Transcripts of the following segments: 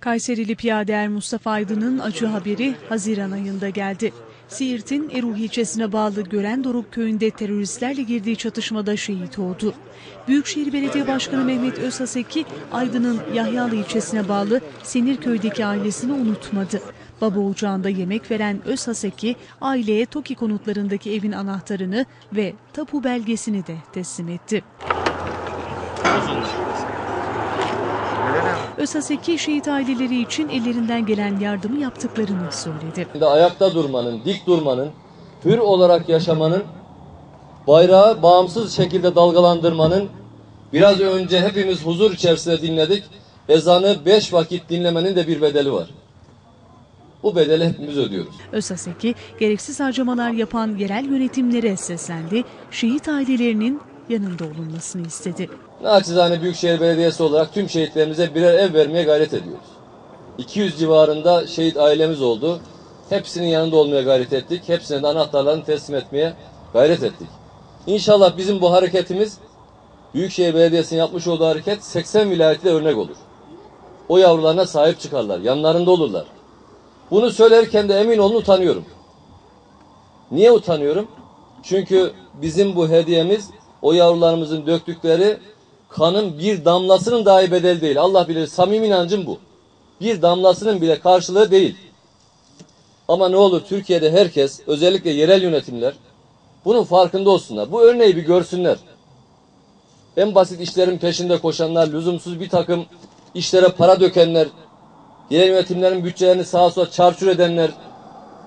Kayserili piyader Mustafa Aydın'ın acı haberi Haziran ayında geldi. Siirt'in Eruh ilçesine bağlı Gören Doruk köyünde teröristlerle girdiği çatışmada şehit oldu. Büyükşehir Belediye Başkanı Mehmet Özhaseki, Aydın'ın Yahyalı ilçesine bağlı Senirköy'deki ailesini unutmadı. Baba ocağında yemek veren Özhaseki, aileye TOKİ konutlarındaki evin anahtarını ve tapu belgesini de teslim etti. Özhaseki şehit aileleri için ellerinden gelen yardımı yaptıklarını söyledi. ayakta durmanın, dik durmanın, hür olarak yaşamanın, bayrağı bağımsız şekilde dalgalandırmanın, biraz önce hepimiz huzur içerisinde dinledik, ezanı beş vakit dinlemenin de bir bedeli var. Bu bedeli hepimiz ödüyoruz. Özhaseki gereksiz harcamalar yapan yerel yönetimlere seslendi, şehit ailelerinin yanında olunmasını istedi. Naçizane Büyükşehir Belediyesi olarak tüm şehitlerimize birer ev vermeye gayret ediyoruz. 200 civarında şehit ailemiz oldu. Hepsinin yanında olmaya gayret ettik. Hepsine de anahtarlarını teslim etmeye gayret ettik. İnşallah bizim bu hareketimiz Büyükşehir Belediyesi'nin yapmış olduğu hareket 80 vilayette örnek olur. O yavrularına sahip çıkarlar, yanlarında olurlar. Bunu söylerken de emin olun utanıyorum. Niye utanıyorum? Çünkü bizim bu hediyemiz o yavrularımızın döktükleri kanın bir damlasının dahi bedel değil. Allah bilir samimi inancım bu. Bir damlasının bile karşılığı değil. Ama ne olur Türkiye'de herkes özellikle yerel yönetimler bunun farkında olsunlar. Bu örneği bir görsünler. En basit işlerin peşinde koşanlar, lüzumsuz bir takım işlere para dökenler, yerel yönetimlerin bütçelerini sağa sola çarçur edenler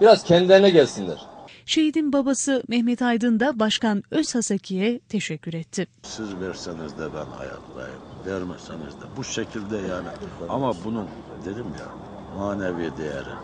biraz kendilerine gelsinler. Şehidin babası Mehmet Aydın da Başkan Özhaseki'ye teşekkür etti. Siz verseniz de ben hayattayım. Vermeseniz de bu şekilde yani. Ama bunun dedim ya manevi değeri.